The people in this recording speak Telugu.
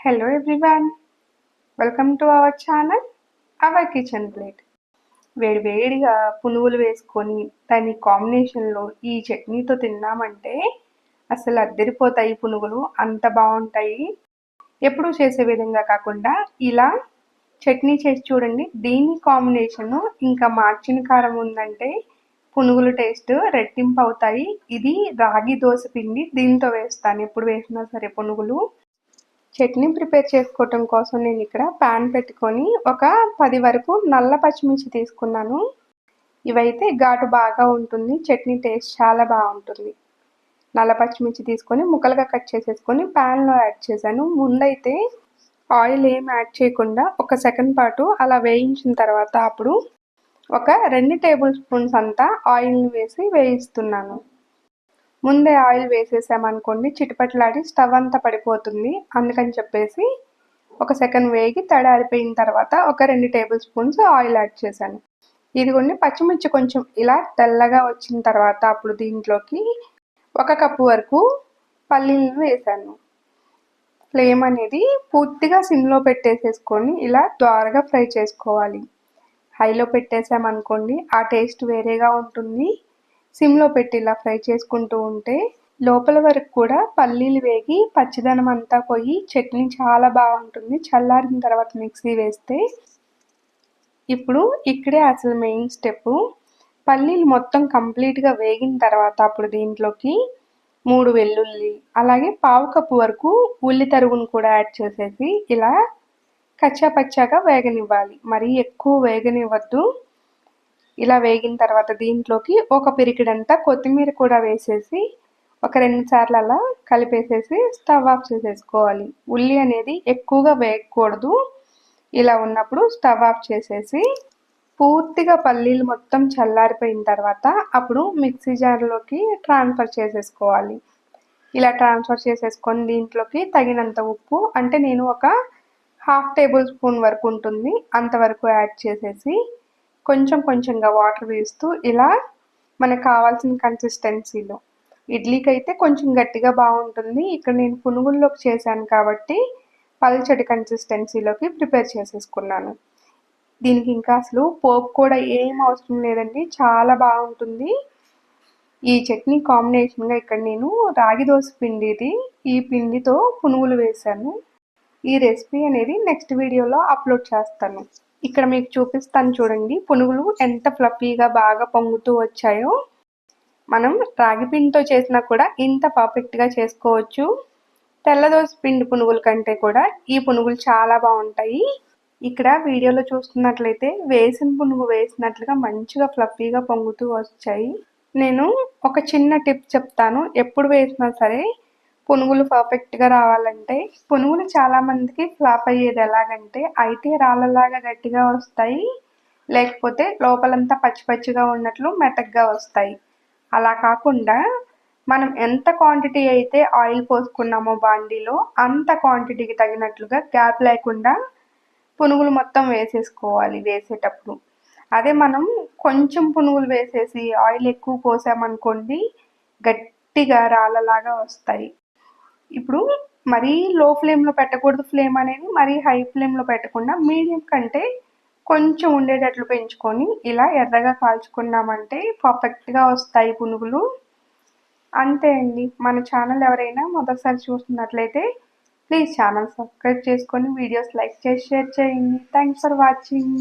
Hello everyone welcome to our channel our kitchen plate వేడి వేడిగా పునుగులు వేసుకొని దాని కాంబినేషన్లో ఈ చట్నీతో తిన్నామంటే అసలు అద్దరిపోతాయి పునుగులు అంత బాగుంటాయి. ఎప్పుడు చేసే విధంగా కాకుండా ఇలా చట్నీ చేసి చూడండి. దీని కాంబినేషను ఇంకా మార్చిన కారం ఉందంటే పునుగులు టేస్ట్ రెట్టింపు అవుతాయి. ఇది రాగి దోశ పిండి దీంతో వేస్తాను. ఎప్పుడు వేసినా సరే పునుగులు. చట్నీ ప్రిపేర్ చేసుకోవటం కోసం నేను ఇక్కడ ప్యాన్ పెట్టుకొని ఒక పది వరకు నల్ల పచ్చిమిర్చి తీసుకున్నాను. ఇవైతే ఘాటు బాగా ఉంటుంది చట్నీ టేస్ట్ చాలా బాగుంటుంది. నల్ల పచ్చిమిర్చి తీసుకొని ముక్కలుగా కట్ చేసేసుకొని ప్యాన్లో యాడ్ చేశాను. ముందైతే ఆయిల్ ఏం యాడ్ చేయకుండా ఒక సెకండ్ పాటు అలా వేయించిన తర్వాత అప్పుడు ఒక రెండు టేబుల్ స్పూన్స్ అంతా ఆయిల్ని వేసి వేయిస్తున్నాను. ముందే ఆయిల్ వేసేసామనుకోండి చిటిపట్లాడి స్టవ్ అంతా పడిపోతుంది. అందుకని చెప్పేసి ఒక సెకండ్ వేగి తడారిపోయిన తర్వాత ఒక రెండు టేబుల్ స్పూన్స్ ఆయిల్ యాడ్ చేశాను. ఇదిగోండి పచ్చిమిర్చి కొంచెం ఇలా తెల్లగా వచ్చిన తర్వాత అప్పుడు దీంట్లోకి ఒక కప్పు వరకు పల్లీలను వేసాను ఫ్లేమ్ అనేది పూర్తిగా సిమ్లో పెట్టేసేసుకొని ఇలా ద్వారగా ఫ్రై చేసుకోవాలి. హైలో పెట్టేసామనుకోండి ఆ టేస్ట్ వేరేగా ఉంటుంది. సిమ్లో పెట్టి ఇలా ఫ్రై చేసుకుంటూ ఉంటే లోపల వరకు కూడా పల్లీలు వేగి పచ్చిదనం అంతా పోయి చట్నీ చాలా బాగుంటుంది. చల్లారిన తర్వాత మిక్సీ వేస్తే ఇప్పుడు ఇక్కడే అసలు మెయిన్ స్టెప్. పల్లీలు మొత్తం కంప్లీట్గా వేగిన తర్వాత అప్పుడు దీంట్లోకి మూడు వెల్లుల్లి అలాగే పావు కప్పు వరకు ఉల్లి తరుగును కూడా యాడ్ చేసేసి ఇలా కచ్చా పచ్చాగా వేగనివ్వాలి. మరీ ఎక్కువ వేగనివ్వద్దు. ఇలా వేగిన తర్వాత దీంట్లోకి ఒక పిరికిడంతా కొత్తిమీర కూడా వేసేసి ఒక రెండు సార్లు అలా కలిపేసేసి స్టవ్ ఆఫ్ చేసేసుకోవాలి. ఉల్లి అనేది ఎక్కువగా వేయకూడదు. ఇలా ఉన్నప్పుడు స్టవ్ ఆఫ్ చేసేసి పూర్తిగా పల్లీలు మొత్తం చల్లారిపోయిన తర్వాత అప్పుడు మిక్సీ జార్లోకి ట్రాన్స్ఫర్ చేసేసుకోవాలి. ఇలా ట్రాన్స్ఫర్ చేసేసుకొని దీంట్లోకి తగినంత ఉప్పు అంటే నేను ఒక హాఫ్ టేబుల్ స్పూన్ వరకు ఉంటుంది. అంతవరకు యాడ్ చేసేసి కొంచెం కొంచెంగా వాటర్ వేస్తూ ఇలా మనకు కావాల్సిన కన్సిస్టెన్సీలో ఇడ్లీకి అయితే కొంచెం గట్టిగా బాగుంటుంది. ఇక్కడ నేను పునుగుల్లోకి చేశాను కాబట్టి పల్చడి కన్సిస్టెన్సీలోకి ప్రిపేర్ చేసేసుకున్నాను. దీనికి ఇంకా అసలు పోపు కూడా ఏం అవసరం లేదండి. చాలా బాగుంటుంది. ఈ చట్నీ కాంబినేషన్గా ఇక్కడ నేను రాగి దోశ పిండిది ఈ పిండితో పునుగులు వేశాను. ఈ రెసిపీ అనేది నెక్స్ట్ వీడియోలో అప్లోడ్ చేస్తాను. ఇక్కడ మీకు చూపిస్తాను చూడండి. పునుగులు ఎంత ఫ్లఫీగా బాగా పొంగుతూ వచ్చాయో. మనం రాగి పిండితో చేసినా కూడా ఇంత పర్ఫెక్ట్గా చేసుకోవచ్చు. తెల్లదోస పిండి పునుగుల కంటే కూడా ఈ పునుగులు చాలా బాగుంటాయి. ఇక్కడ వీడియోలో చూస్తున్నట్లయితే వేసిన పునుగు వేసినట్లుగా మంచిగా ఫ్లఫీగా పొంగుతూ వచ్చాయి. నేను ఒక చిన్న టిప్ చెప్తాను. ఎప్పుడు వేసినా సరే పునుగులు పర్ఫెక్ట్గా రావాలంటే పునుగులు చాలామందికి ఫ్లాప్ అయ్యేది ఎలాగంటే అయితే రాళ్ళలాగా గట్టిగా వస్తాయి లేకపోతే లోపలంతా పచ్చి పచ్చిగా ఉన్నట్లు మెతగ్గా వస్తాయి. అలా కాకుండా మనం ఎంత క్వాంటిటీ అయితే ఆయిల్ పోసుకున్నామో బాండీలో అంత క్వాంటిటీకి తగినట్లుగా గ్యాప్ లేకుండా పునుగులు మొత్తం వేసేసుకోవాలి వేసేటప్పుడు. అదే మనం కొంచెం పునుగులు వేసేసి ఆయిల్ ఎక్కువ పోసామనుకోండి గట్టిగా రాళ్ళలాగా వస్తాయి. ఇప్పుడు మరీ లో ఫ్లేమ్లో పెట్టకూడదు ఫ్లేమ్ అనేది మరీ హై ఫ్లేమ్లో పెట్టకుండా మీడియం కంటే కొంచెం ఉండేటట్లు పెంచుకొని ఇలా ఎర్రగా కాల్చుకున్నామంటే పర్ఫెక్ట్గా వస్తాయి పునుగులు. అంతే అండి. మన ఛానల్ ఎవరైనా మొదటిసారి చూస్తున్నట్లయితే ప్లీజ్ ఛానల్ సబ్స్క్రైబ్ చేసుకొని వీడియోస్ లైక్ చేసి షేర్ చేయండి. Thanks for watching